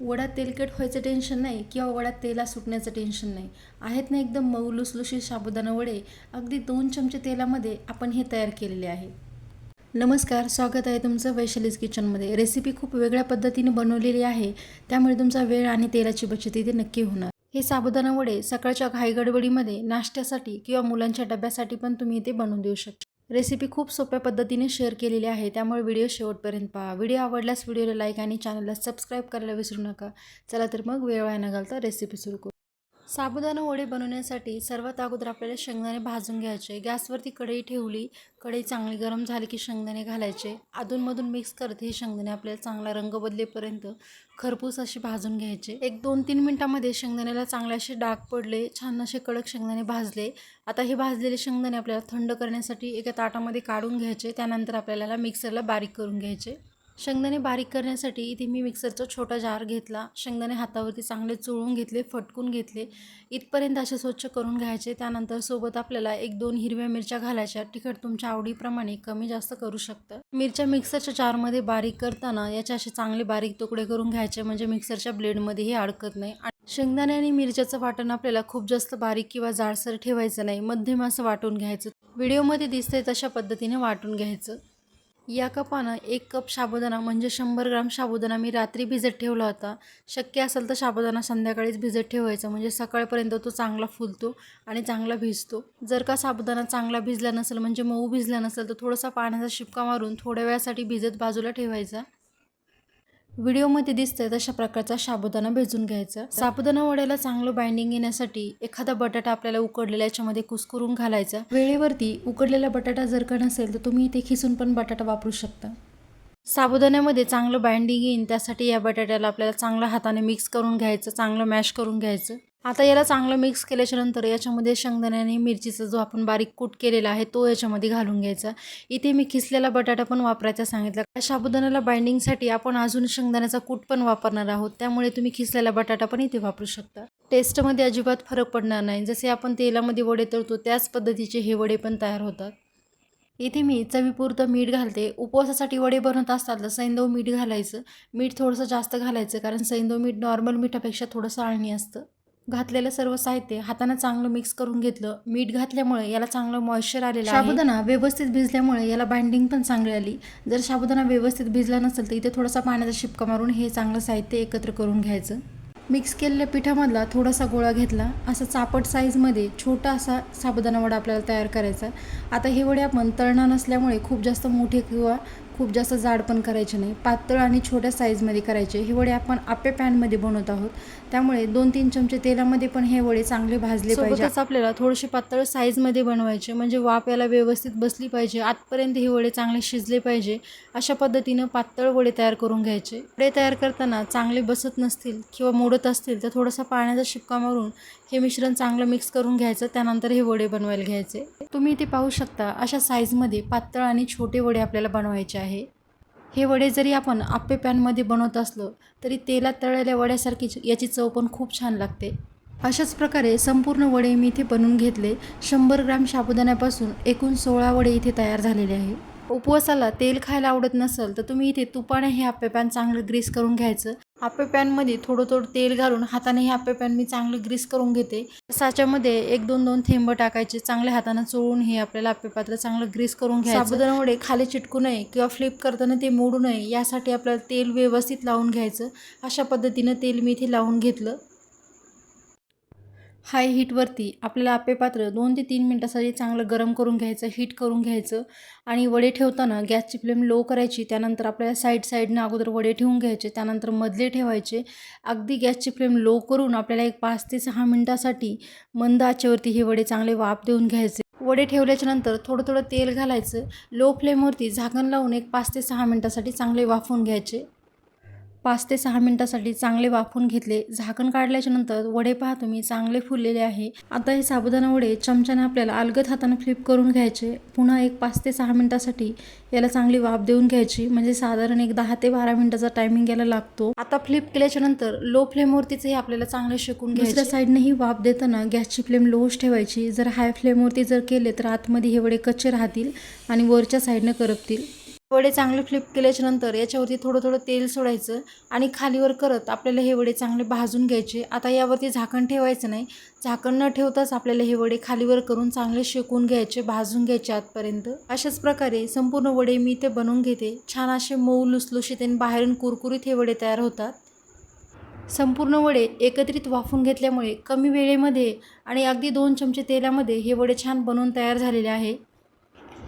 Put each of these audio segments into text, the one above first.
वडा तेलकट व्हायचं टेन्शन नाही किंवा वडा तेला सुटण्याचं टेन्शन नाही. आहेत ना एकदम मऊ लुसलुशीत साबुदाणा वडे. अगदी दोन चमचे तेलामध्ये आपण हे तयार केलेले आहे. नमस्कार स्वागत आहे तुमचं वैशालीज किचनमध्ये रेसिपी खूप वेगळ्या पद्धतीने बनवलेली आहे. त्यामुळे तुमचा वेळ आणि तेलाची बचत इथे नक्की होणार. हे साबुदाणा वडे सकाळच्या घाईगडबडीमध्ये नाश्त्यासाठी किंवा मुलांच्या डब्यासाठी पण तुम्ही इथे बनवून देऊ शकता. रेसिपी खूप सोप्या पद्धतीने शेअर केलेली आहे. त्यामुळे व्हिडिओ शेवटपर्यंत पहा. व्हिडिओ आवडल्यास व्हिडिओला लाईक आणि चॅनलला सबस्क्राईब करायला विसरू नका. चला तर मग वेळ वाया न घालता रेसिपी सुरू करू. साबुदाणा वडे बनवण्यासाठी सर्वात अगोदर आपल्याला शेंगदाणे भाजून घ्यायचे. गॅसवरती कढई ठेवली. कढई चांगली गरम झाली की शेंगदाणे घालायचे. अधूनमधून मिक्स करत हे शेंगदाणे आपल्याला चांगला रंग बदलेपर्यंत खरपूस असे भाजून घ्यायचे. एक दोन तीन मिनटामध्ये शेंगदाण्याला चांगले असे डाग पडले. छान असे कडक शेंगदाणे भाजले. आता हे भाजलेले शेंगदाणे आपल्याला थंड करण्यासाठी एका ताटामध्ये काढून घ्यायचे. त्यानंतर आपल्याला मिक्सरला बारीक करून घ्यायचे. शेंगदाणे बारीक करण्यासाठी इथे मी मिक्सरचा छोटा जार घेतला. शेंगदाणे हातावरती चांगले चुळून घेतले फटकून घेतले. इथपर्यंत असे स्वच्छ करून घ्यायचे. त्यानंतर सोबत आपल्याला एक दोन हिरव्या मिरच्या घालायच्या. तिखट तुमच्या आवडीप्रमाणे कमी जास्त करू शकतं. मिरच्या मिक्सरच्या जारमध्ये बारीक करताना याचे असे चांगले बारीक तुकडे करून घ्यायचे. म्हणजे मिक्सरच्या ब्लेडमध्ये हे अडकत नाही. शेंगदाणे आणि मिरच्याचं वाटण आपल्याला खूप जास्त बारीक किंवा जाडसर ठेवायचं नाही. मध्यम असं वाटून घ्यायचं. व्हिडिओमध्ये दिसतंय तशा पद्धतीने वाटून घ्यायचं. या कपानं एक कप साबुदाणा म्हणजे शंभर ग्राम साबुदाणा मी रात्री भिजत ठेवला होता. शक्य असेल तर साबुदाणा संध्याकाळीच भिजत ठेवायचा म्हणजे सकाळपर्यंत तो चांगला फुलतो आणि चांगला भिजतो. जर का साबुदाणा चांगला भिजला नसेल म्हणजे मऊ भिजला नसेल तर थोडासा पाण्याचा शिपका मारून थोड्या वेळासाठी भिजत बाजूला ठेवायचा. व्हिडिओमध्ये दिसतंय तशा प्रकारचा साबुदाणा भिजून घ्यायचा. साबुदाणा वड्याला चांगलं बाइंडिंग येण्यासाठी एखादा बटाटा आपल्याला उकडलेला याच्यामध्ये कुस्करून घालायचा. वेळेवरती उकडलेला बटाटा जर का नसेल तर तुम्ही इथे खिसून पण बटाटा वापरू शकता. साबुदाण्यामध्ये चांगलं बाइंडिंग येईन त्यासाठी या बटाट्याला आपल्याला चांगलं हाताने मिक्स करून घ्यायचं चांगलं मॅश करून घ्यायचं. आता याला चांगलं मिक्स केल्याच्यानंतर याच्यामध्ये शेंगदाण्याने मिरचीचा जो आपण बारीक कूट केलेला आहे तो याच्यामध्ये घालून घ्यायचा. इथे मी खिसलेला बटाटा पण वापरायचा सांगितला. या साबुदाण्याला बाइंडिंगसाठी आपण अजून शेंगदाण्याचा कूट पण वापरणार आहोत. त्यामुळे तुम्ही खिसलेला बटाटा पण इथे वापरू शकता. टेस्टमध्ये अजिबात फरक पडणार नाही. जसे आपण तेलामध्ये वडे तळतो त्याच पद्धतीचे हे वडे पण तयार होतात. इथे मी चवीपुरतं मीठ घालते. उपवासासाठी वडे बनवत असतात तर सैंदव मीठ घालायचं. मीठ थोडंसं जास्त घालायचं कारण सैंदव मीठ नॉर्मल मिठापेक्षा थोडंसं आळणी असतं. घातलेलं सर्व साहित्य हातानं चांगलं मिक्स करून घेतलं. मीठ घातल्यामुळे याला चांगलं मॉइश्चर आलेलं आहे. साबुदाणा व्यवस्थित भिजल्यामुळे याला बाइंडिंग पण चांगली आली. जर साबुदाणा व्यवस्थित भिजला नसेल तर इथे थोडासा पाण्याचा शिपका मारून हे चांगलं साहित्य एकत्र करून घ्यायचं. मिक्स केलेल्या पिठामधला थोडासा गोळा घेतला. असा चापट साईजमध्ये छोटा असा साबुदाणा वडा आपल्याला तयार करायचा आता हे वडे आपण तळणार नसल्यामुळे खूप जास्त मोठे किंवा खूप जास्त जाड पण करायचे नाही. पातळ आणि छोट्या साईजमध्ये करायचे. हे वडे आपण आपे पॅनमध्ये बनवत आहोत. त्यामुळे दोन तीन चमचे तेलामध्ये पण हे वडे चांगले भाजले पाहिजे. आपल्याला थोडेसे पातळ साईजमध्ये बनवायचे. म्हणजे वाफ याला व्यवस्थित बसली पाहिजे. आतपर्यंत हे वडे चांगले शिजले पाहिजे. अशा पद्धतीनं पातळ वडे तयार करून घ्यायचे. वडे तयार करताना चांगले बसत नसतील किंवा मोडत असतील तर थोडासा पाण्याचा शिपका मारून हे मिश्रण चांगलं मिक्स करून घ्यायचं. त्यानंतर हे वडे बनवायला घ्यायचे. तुम्ही इथे पाहू शकता अशा साईजमध्ये पातळ आणि छोटे वडे आपल्याला बनवायचे आहे. हे वडे जरी आपण आप्पे पॅनमध्ये बनवत असलो तरी तेलात तळलेल्या वड्यासारखी याची चव पण खूप छान लागते. अशाच प्रकारे संपूर्ण वडे मी इथे बनवून घेतले. शंभर ग्राम साबुदाण्यापासून एकूण सोळा वडे इथे तयार झालेले आहे. उपवासाला तेल खायला आवडत नसेल तर तुम्ही इथे तुपाने हे आप्पे पॅन चांगलं ग्रीस करून घ्यायचं. आप्पे पॅनमध्ये थोडं थोडं तेल घालून हाताने हे आप्पे पॅन मी चांगलं ग्रीस करून घेते. साच्यामध्ये एक दोन दोन थेंब टाकायचे चांगल्या हाताने चोळून हे आपल्याला आप्पे पात्र चांगलं ग्रीस करून घ्यायचं. साबुदाणा खाली चिटकू नये किंवा फ्लिप करताना ते मोडू नये यासाठी आपल्याला तेल व्यवस्थित लावून घ्यायचं. अशा पद्धतीनं तेल मी इथे लावून घेतलं. हाय हीटवरती आपल्याला आपे पात्र दोन ते तीन मिनटासाठी चांगलं गरम करून घ्यायचं हीट करून घ्यायचं आणि वडे ठेवताना गॅसची फ्लेम लो करायची. त्यानंतर आपल्याला साईड साईडनं अगोदर वडे ठेवून घ्यायचे त्यानंतर मधले ठेवायचे. अगदी गॅसची फ्लेम लो करून आपल्याला एक पाच ते सहा मिनटासाठी मंद आचेवरती हे वडे चांगले वाफ देऊन घ्यायचे. वडे ठेवल्याच्या नंतर थोडं थोडं तेल घालायचं. लो फ्लेमवरती झाकण लावून एक पाच ते सहा मिनटासाठी चांगले वाफवून घ्यायचे. पाच ते सहा मिनटासाठी चांगले वाफवून घेतले. झाकण काढल्याच्या नंतर वडे पहा तुम्ही चांगले फुललेले आहे. आता हे साबुदाणा वडे चमच्याने आपल्याला अलगद हाताने फ्लिप करून घ्यायचे. पुन्हा एक पाच ते सहा मिनटासाठी याला चांगली वाफ देऊन घ्यायची. म्हणजे साधारण एक दहा ते बारा मिनटाचा टायमिंग याला लागतो. आता फ्लिप केल्याच्यानंतर लो फ्लेमवरतीच हे आपल्याला चांगले शेकून घ्यायचे दुसऱ्या साईडने ही वाफ देताना गॅसची फ्लेम लोच ठेवायची. जर हाय फ्लेमवरती जर केले तर आतमध्ये हे वडे कच्चे राहतील आणि वरच्या साईडनं करपतील. वडे चांगले फ्लिप केल्याच्यानंतर याच्यावरती थोडं थोडं तेल सोडायचं आणि खालीवर करत आपल्याला हे वडे चांगले भाजून घ्यायचे. आता यावरती झाकण ठेवायचं नाही. झाकण न ठेवताच आपल्याला हे वडे खालीवर करून चांगले शेकून घ्यायचे भाजून घ्यायचे आतपर्यंत. अशाच प्रकारे संपूर्ण वडे मी ते बनवून घेते. छान असे मऊ लुसलुशीत आणि बाहेरून कुरकुरीत हे वडे तयार होतात. संपूर्ण वडे एकत्रित वाफून घेतल्यामुळे कमी वेळेमध्ये आणि अगदी दोन चमचे तेलामध्ये हे वडे छान बनवून तयार झालेले आहे.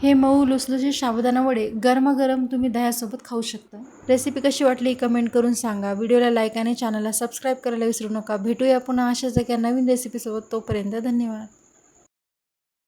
हे मऊ लुसलुशीत साबुदाणा वडे गरमागरम तुम्ही दह्यासोबत खाऊ शकता. रेसिपी कशी वाटली कमेंट करून सांगा. व्हिडिओला लाईक आणि चॅनलला सबस्क्राईब करायला विसरू नका. भेटूया पुन्हा अशाच एका नवीन रेसिपीसोबत तोपर्यंत धन्यवाद.